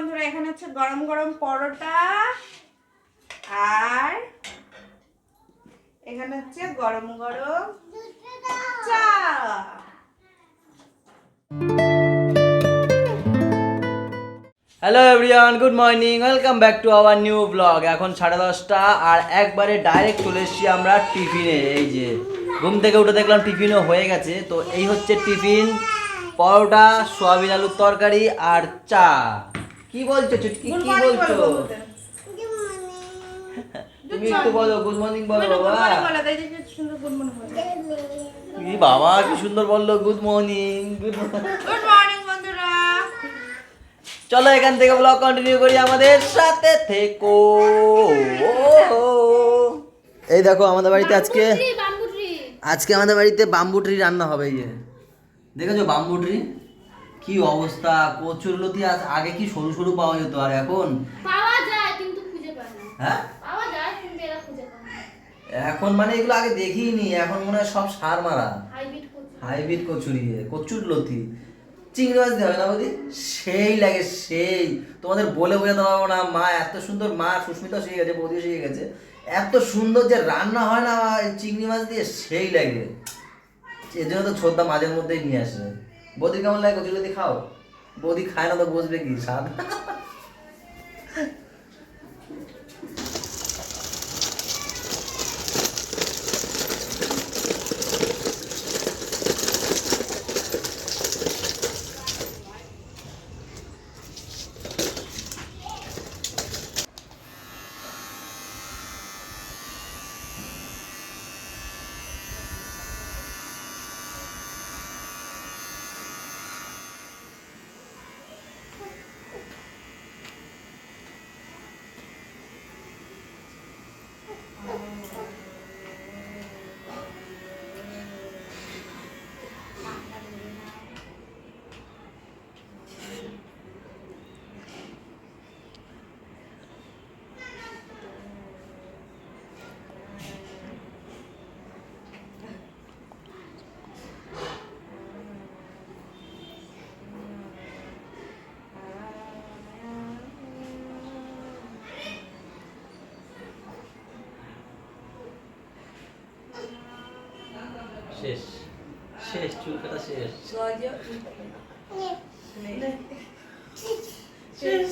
বন্ধুরা, এখানে হচ্ছে গরম গরম পরোটা আর এখানে হচ্ছে গরম গরম চা। Hello everyone good morning welcome back to our new blog এখন সাড়ে দশটা আর একবারে ডাইরেক্ট চলে এসেছি আমরা টিফিনে, এই যে ঘুম থেকে উঠে দেখলাম টিফিনও হয়ে গেছে। তো এই হচ্ছে টিফিন, পরোটা, সোয়াবিন আলুর তরকারি আর চা। কি বলছো চুটকি কি বলছো? তুমি একটু বলো গুড মর্নিং বলো বাবা। কি বাবা কি সুন্দর বলল গুড মর্নিং। গুড morning বন্ধুরা। চলো এখান থেকে ব্লগ কন্টিনিউ করি আমাদের সাথে থেকো। এই দেখো আমাদের বাড়িতে আজকে আজকে আমাদের বাড়িতে বাম্বু ট্রি রান্না হবে এই যে। দেখেছ বাম্বু ট্রি কি অবস্থা? কচুর লতি আজ আগে কি সরু সরু পাওয়া যেত আর এখন? পাওয়া যায় কিন্তু খুঁজে পায় না। হ্যাঁ? পাওয়া যায় কিন্তু এরা খুঁজে পায় না। এখন মানে এগুলো আগে দেখিনি এখন মনে হয় সব সার মারা। হাইব্রিড করছে হাইব্রিড কচুরি কচুর লতি। চিংড়ি মাছ হবে না বৌদি? সেই লাগে সেই। তোমাদের বলে বোঝাতে পারব না মা এত সুন্দর মা সুস্মিতা শিখে গেছে বৌদিও শিখে গেছে। এত সুন্দর যে রান্না হয় না চিংড়ি মাছ দিয়ে সেই লাগে। এর জন্য তো ছোদ্দা মাঝের মধ্যেই নিয়ে আসে। বৌদি কেমন লাগে কচুরি খাও? বৌদি খায় না তো বসবে কি স্বাদ শেষ। শেষ চুল কাটা শেষ। শেষ.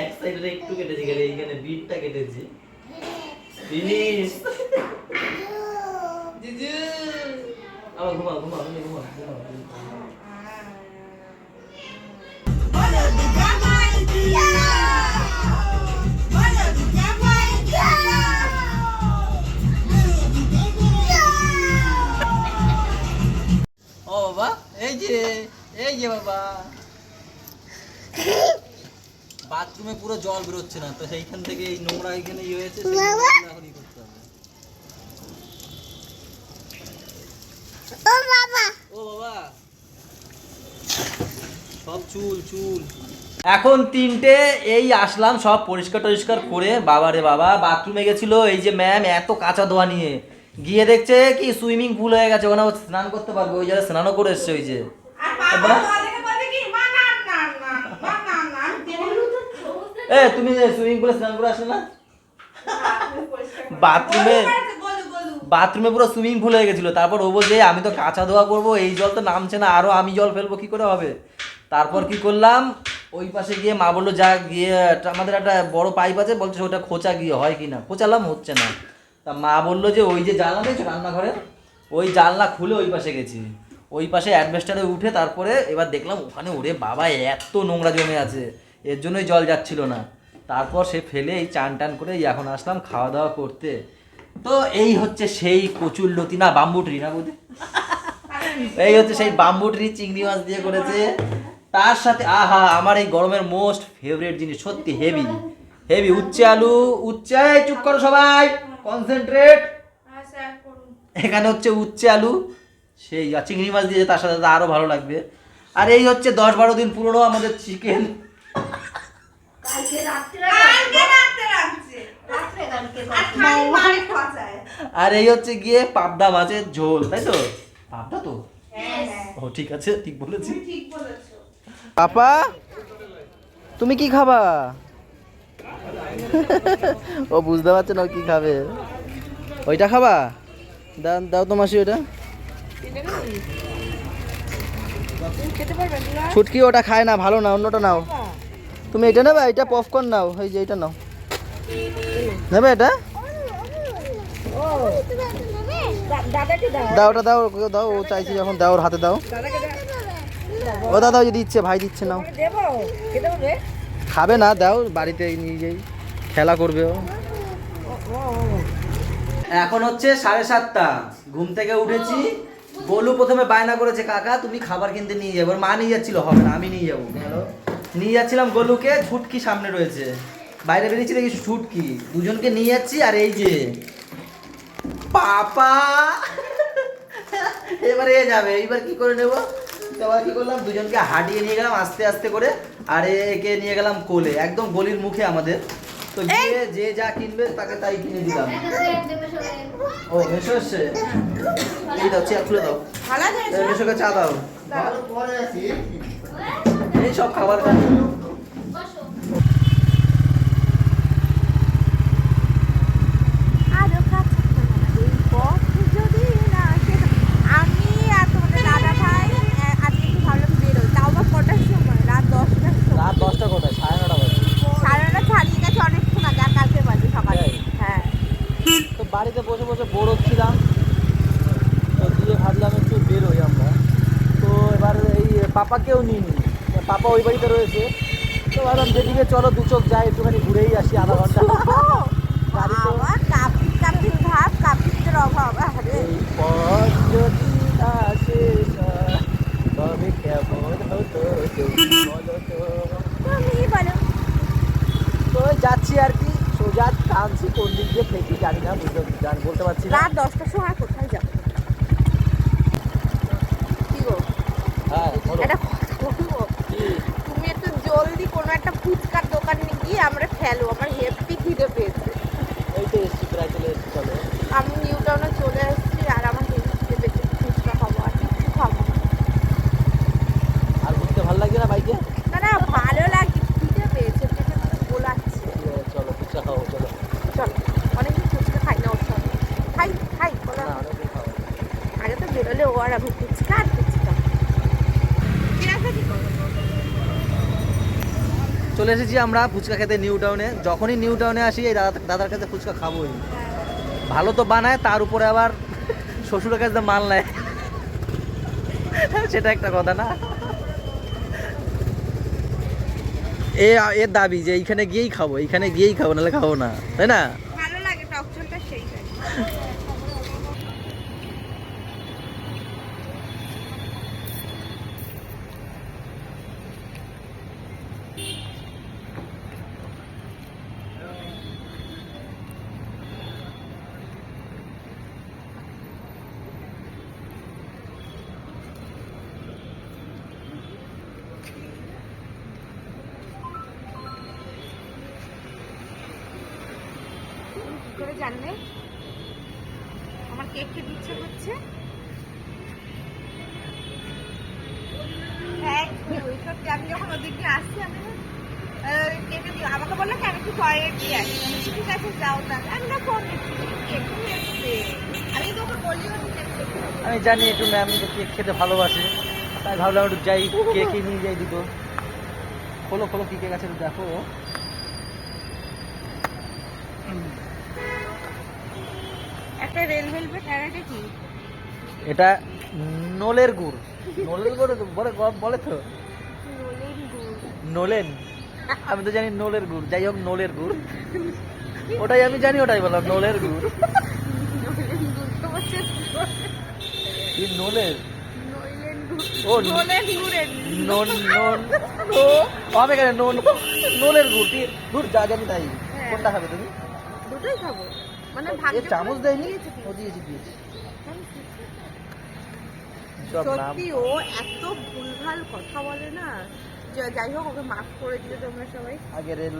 এক সাইডে একটু কেটেছি গেলে এইখানে বিটটা কেটেছি। ফিনিশ জিজু। আবার ঘুমাও ঘুমাও ঘুমাও ঘুমাও। যে এই যে বাবা। বাথরুমে পুরো জল বেরোচ্ছে না তো সেইখান থেকে এই নোংরা এখানে ইয়ে হয়েছে করতে হবে। ও বাবা। সব চুল চুল। এখন তিনটে এই আসলাম সব পরিষ্কার টরিষ্কার করে। বাবা রে বাবা বাথরুমে গেছিল এই যে ম্যাম এত কাঁচা ধোয়া নিয়ে। গিয়ে দেখছে কি সুইমিং পুল হয়ে গেছে ওখানে স্নান করতে পারবে ওই জায়গায় স্নানও করে এসছে ওই যে। এ তুমি সুইমিং পুলে স্নান করে আসলে না? বাথরুম। বাথরুমে- পুরো সুইমিং পুল হয়ে গেছিল তারপর ও বলছে আমি তো কাঁচা ধোয়া করব এই জল তো নামছে না আরও আমি জল ফেলব কি করে হবে? তারপর কি করলাম ওই পাশে গিয়ে মা বলল যা গিয়ে আমাদের একটা বড় পাইপ আছে বলছে ওটা খোঁচা গিয়ে হয় কি না? খোঁচালাম হচ্ছে না। তা মা বলল যে ওই যে জানলা দেখছ রান্নাঘরে ওই জানলা খুলে ওই পাশে গেছি। ওই পাশে অ্যাডভেস্টারে উঠে তারপরে এবার দেখলাম ওখানে ওরে বাবা, এত নোংরা জমে আছে। এর জন্যই জল যাচ্ছিল না। তারপর সে ফেলে এই চান টান করে এখন আসলাম খাওয়া দাওয়া করতে। তো এই হচ্ছে সেই কচুর লতি না, বাম্বু ট্রি না বুঝি এই হচ্ছে সেই বাম্বু ট্রি চিংড়ি মাছ দিয়ে করেছে। তার সাথে, আহা, আমার এই গরমের মোস্ট ফেভারিট জিনিস, সত্যি হেভি। হেভি, উচ্ছে আলু এই চুপ করো সবাই। কনসেন্ট্রেট আচ্ছা, এখানে হচ্ছে উচ্ছে আলু সেই আর চিংড়ি মাছ দিয়েছে তার সাথে তো আরও ভালো লাগবে। আর এই হচ্ছে দশ বারো দিন পুরনো আমাদের চিকেন আর এই হচ্ছে গিয়ে পাবদা মাছের ঝোল তাই তো? পাবদা তো? হ্যাঁ, হ্যাঁ। ও ঠিক আছে ঠিক বলেছি। তুমি ঠিক বলেছ। পাপা তুমি কি খাবা? ও বুঝতে পারছে না কি খাবে। ওইটা খাবা? দাও দাও তো মাসি ওইটা। ছুটকি ওটা খায় না, ভালো না, অন্যটা নাও। তুমি এটা নেবে? এটা পপকর্ন নাও। এই যে এটা নাও। নেবে এটা? দাও, ওটা দাও, ওকে দাও, ও চাইছে যখন, দাও, ওর হাতে দাও। ও দাদা যদি ইচ্ছে ভাই দিচ্ছে, নাও। খাবে না দাও বাড়িতে নিয়ে যাই। খেলা করবে ও। এখন হচ্ছে সাড়ে সাতটা। ঘুম থেকে উঠেছি। গোলু প্রথমে বায়না করেছে কাকা তুমি খাবার কিনতে নিয়ে যাব মা নিয়ে যাচ্ছিল হবে না আমি নিয়ে যাব। নিয়ে যাচ্ছিলাম গোলুকে ছুটকি সামনে রয়েছে। বাইরে বেরিয়েছি দেখি ছুটকি। দুজনকে নিয়ে যাচ্ছি আর এই যে পাপা! এবারে যাবে এইবার কি করে নেব? এবার কি করলাম? দুজনকে হাঁটিয়ে নিয়ে গেলাম আস্তে আস্তে করে। আর একে নিয়ে গেলাম কোলে একদম গলির মুখে আমাদের। তো গিয়ে যে যা কিনবে তাকে তাই কিনে দিলাম। ও মেশো এসছে? এই দাও চেয়ার খুলে দাও। মেশোকে চা দাও। এই সব খাবার খাচ্ছি আরও কাছে এই পথ যদি না আসে- আমি আর তোমাদের দাদা ভাই আহ, আজকে একটু ভাবলাম বেরোই তাও বা কটার সময় রাত দশটার সময় রাত দশটা কোথায় সাড়ে নটা বাজে সাড়ে নটা ছাড়িয়ে গেছে অনেকক্ষণ আগে আর কালকে বাজে সকালে তাই? হ্যাঁ তো বাড়িতে বসে বসে বোর হচ্ছিলাম তো দিয়ে ভাবলাম একটু বেরোই আমরা তো এবার এই নিই পাপা ওই বাড়িতে রয়েছে। তো ভাবলাম যেদিকে চলো দু চোখ যাই একটুখানি ঘুরেই আসি আধা ঘণ্টা। তো- যাচ্ছি আর কি সোজা টানছি কোন দিক দিয়ে ফেঁকি জানি না বুঝতে জানি বলতে পারছি রাত দশটার সময় আর কোথায় যাব কি গো হ্যাঁ বলো। একটা কথা বলব কি? তুমি একটু জলদি কোনো একটা ফুচকার দোকানে গিয়ে আমরা খেলো আমার হেপি খিদে পেয়েছে। এই তো এসছি প্রায় চলে এসছি চলো। আমি নিউ টাউনে চলে এসেছি আর আমার হেপি খিদে পেয়েছে ফুচকা খাব আর কিছু খাব না। আর ঘুরতে ভালো লাগছে না বাইকে? না না ভালো লাগে খিদে পেয়েছে পেটে তো গোলাচ্ছে। চলো ফুচকা খাব চলো। চল অনেকদিন ফুচকা খাই না ওর সঙ্গে। খাই খাই বলো। আগে তো বেরোলে ও আর আমি ফুচকা আর ফুচকা ঠিক আছে কি করব? চলে এসেছি আমরা ফুচকা খেতে নিউ টাউনে। যখনই নিউ টাউনে আসি, এই দাদা দাদার কাছে ফুচকা খাবোই। ভালো তো বানায়, তার উপরে আবার শ্বশুরের কাছে মাল নেয়। সেটা একটা কথা না? এ এর দাবি যে এইখানে গিয়েই খাব, এইখানে গিয়েই খাব, নাহলে খাব না, তাই না ভালো লাগে টক ঝোলটা সেই লাগে। কি করে জানলে আমার কেক খেতে ইচ্ছে করছে। আমি যখন ওদিক আসছি আমি কেটে আমাকে বলল কি আমি একটু টয়লেট দিয়ে আসি। ঠিক আছে যাও আমি না ফোন এক্ষুনি আমি তোকে তুই আমি জানি একটু ম্যাম কেক খেতে ভালোবাসে। তাই ভাবলাম একটু যাই কেকই নিয়ে যাই দুটো। খোলো খোলো কি কেক আছে দেখো। একটা রেল ভেলভেট আর একটা কি? এটা নোলের গুড়। নোলের গুড় বলে বলে তো। নোলেন। আমি তো জানি নোলের গুড়। যাই হোক নোলের গুড়। ওটাই আমি জানি ওটাই বললাম নোলের গুড়। নোলের ও গুড়ের নন নন। ও হবে কেন নোন নোলের গুড়। গুড় যা জানি তাই। হ্যাঁ। কোনটা খাবে তুমি? দুটোই খাব। মানে চামচ দেয়নি? ও দিয়েছি দিয়েছি। সত্যি ও এত ভুলভাল কথা বলে না। যাই হোক ওকে মাফ করে তোমরা সবাই। আগে রেড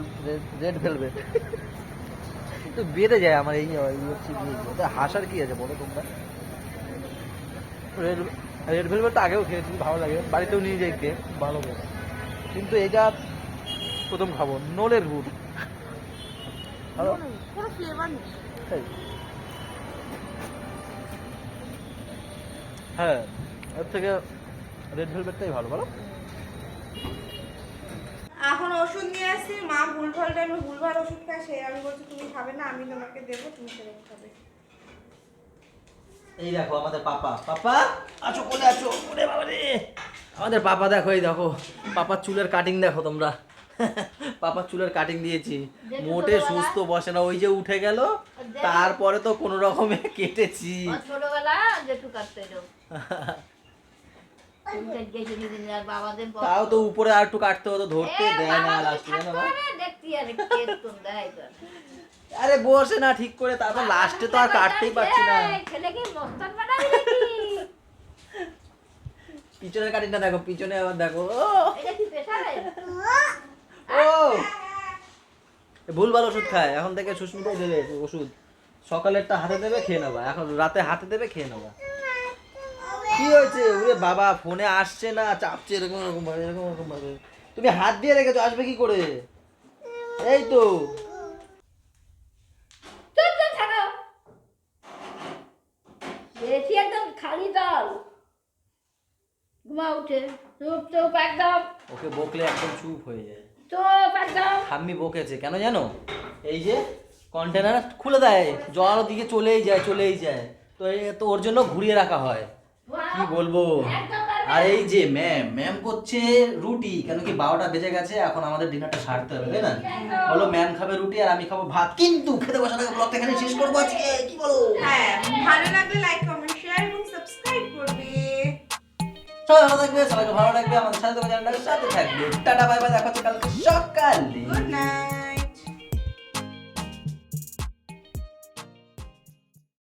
বেড়ে যায় আমার এই হচ্ছে হাসার কি আছে বলো তোমরা? রেড রেড ভেলভেট তো আগেও খেয়েছি ভালো লাগে। বাড়িতেও নিয়ে যাই খেয়ে ভালো লাগে কিন্তু এটা প্রথম খাব। নোলের ভালো কোনো ফ্লেভার নেই? হ্যাঁ এর থেকে রেড ভেলভেটটাই ভালো বলো। এখন ওষুধ নিয়ে আসছি মা ভুল ভালো টাইমে ভুলভাল ওষুধ খায় সে আমি বলছি তুমি খাবে না আমি তোমাকে দেবো তুমি সেরকম খাবে। এই দেখো আমাদের পাপা। পাপা আছো কোলে আছো? ওরে বাবা রে আমাদের পাপা দেখো এই দেখো পাপার চুলের কাটিং দেখো তোমরা। পাপার চুলের কাটিং দিয়েছি। মোটে সুস্থ বসে না ওই যে উঠে গেল তারপরে তো কোনো রকমে কেটেছি। তাও তো উপরে আর একটু কাটতে হতো ধরতে দেয় না লাস্টে জানো আর বসে না ঠিক করে তারপর লাস্টে তো আর কাটতেই পারছি না? পিছনের কাটিংটা দেখো পিছনে আবার দেখো ও। এটা কি পেশারে? ও ভুলভাল ওষুধ খায়। এখন থেকে সুস্মিতাই দেবে ওষুধ? সকালেরটা হাতে দেবে খেয়ে নেবা। এখন রাতে হাতে দেবে খেয়ে নেবা। কি হয়েছে? ওরে বাবা ফোনে আসছে না চাপছে এরকম এরকম ভাবে এরকম এরকম ভাবে। তুমি হাত দিয়ে রেখেছো আসবে কি করে? এই তো। চুপ চুপ বেশি একদম খালি দাও ঘুমা উঠে। চুপ চুপ একদম। ওকে বকলে একদম চুপ হয়ে যায়। ঠাম্মি বকেছে কেন জানো? এই যে কন্টেনার খুলে দেয় জল ওদিকে চলেই যায় চলেই যায়। তো তো ওর জন্য ঘুরিয়ে রাখা হয়। কি বলব? আর এই যে ম্যাম ম্যাম করছে রুটি কেন কি বারোটা বেজে গেছে এখন আমাদের ডিনারটা সারতে হবে তাই না? বলো ম্যাম খাবে রুটি আর আমি খাব ভাত। কিন্তু খেতে বসার আগে ব্লগটা এখানে শেষ করব আজকে কি বলো? হ্যাঁ ভালো লাগলে লাইক কমেন্ট সবাই ভালো থাকবে, সবাইকে ভালো লাগবে আমাদের সাথে সাথে থাকবে। টাটা, বাই বাই, দেখা হচ্ছে কালকে সকালে।